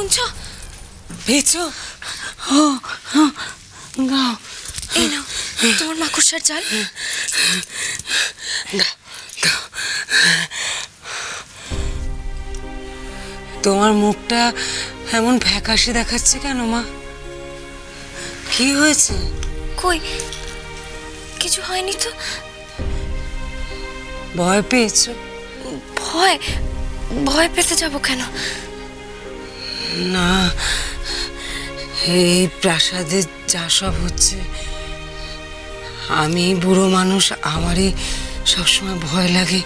শুনছো? পেয়েছ? ও ও, গাও এই নাও তোমার মাকুসার জাল। তোমার মুখটা এমন ফ্যাকাশে দেখাচ্ছে কেন মা? কি হয়েছে? কই? কিছু হয়নি তো। ভয় পেয়েছ? ভয় ভয় পেতে যাব কেন? না এই প্রাসাদে যা সব হচ্ছে আমি বুড়ো মানুষ আমারই সবসময় ভয় লাগে।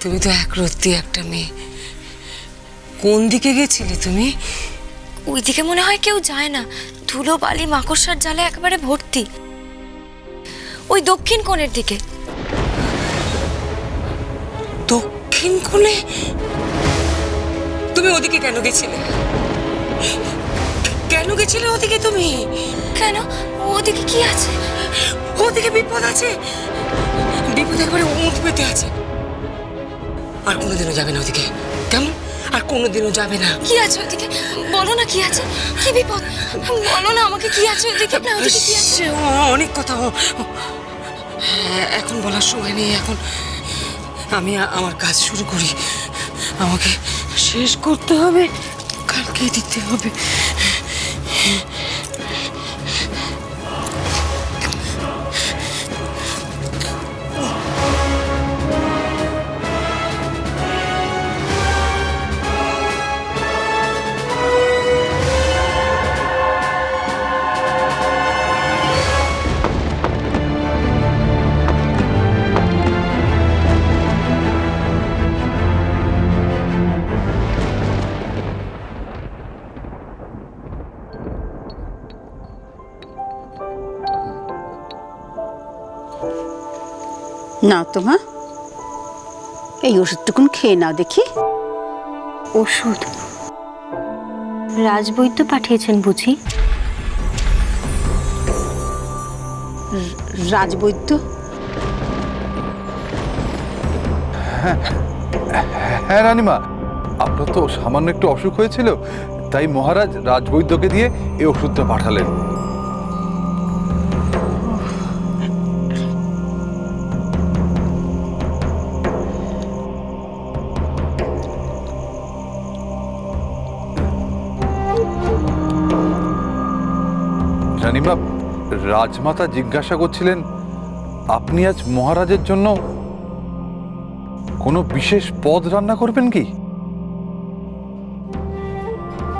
তুমি তো একরত্তি একটা মেয়ে। কোন দিকে গেছিলে তুমি? ওইদিকে মনে হয় কেউ যায় না। ধুলো বালি মাকড়সার জালে একেবারে ভর্তি। ওই দক্ষিণ কোণের দিকে। দক্ষিণ কোণে? তুমি ওদিকে কেন গেছিলে? কেন গেছিলে ওদিকে তুমি? কেন? ওদিকে কি আছে? ওদিকে বিপদ আছে। বিপদ একবারে উঁট পেতে আছে। আর কোনোদিনও যাবে না ওদিকে। কেমন? আর কোনোদিনও যাবে না। কি আছে ওদিকে? বলো না কি আছে? কি বিপদ? বলো না আমাকে কি আছে ওদিকে? না ওদিকে কি আছে? অনেক কথা। হ্যাঁ, এখন বলার সময় নেই। এখন আমি আমার কাজ শুরু করি। আমাকে শেষ করতে হবে কালকে দিতে হবে। নাও তো মা। এই ওষুধটুকুন খেয়ে নাও দেখি। ওষুধ? রাজবৈদ্য পাঠিয়েছেন বুঝি? রাজবৈদ্য হ্যাঁ রানিমা আপনার তো সামান্য একটু অসুখ হয়েছিল তাই মহারাজ রাজবৈদ্যকে দিয়ে এই ওষুধটা পাঠালেন। রানিমা রাজমাতা জিজ্ঞাসা করছিলেন আপনি আজ মহারাজের জন্য কোনো বিশেষ পদ রান্না করবেন কি?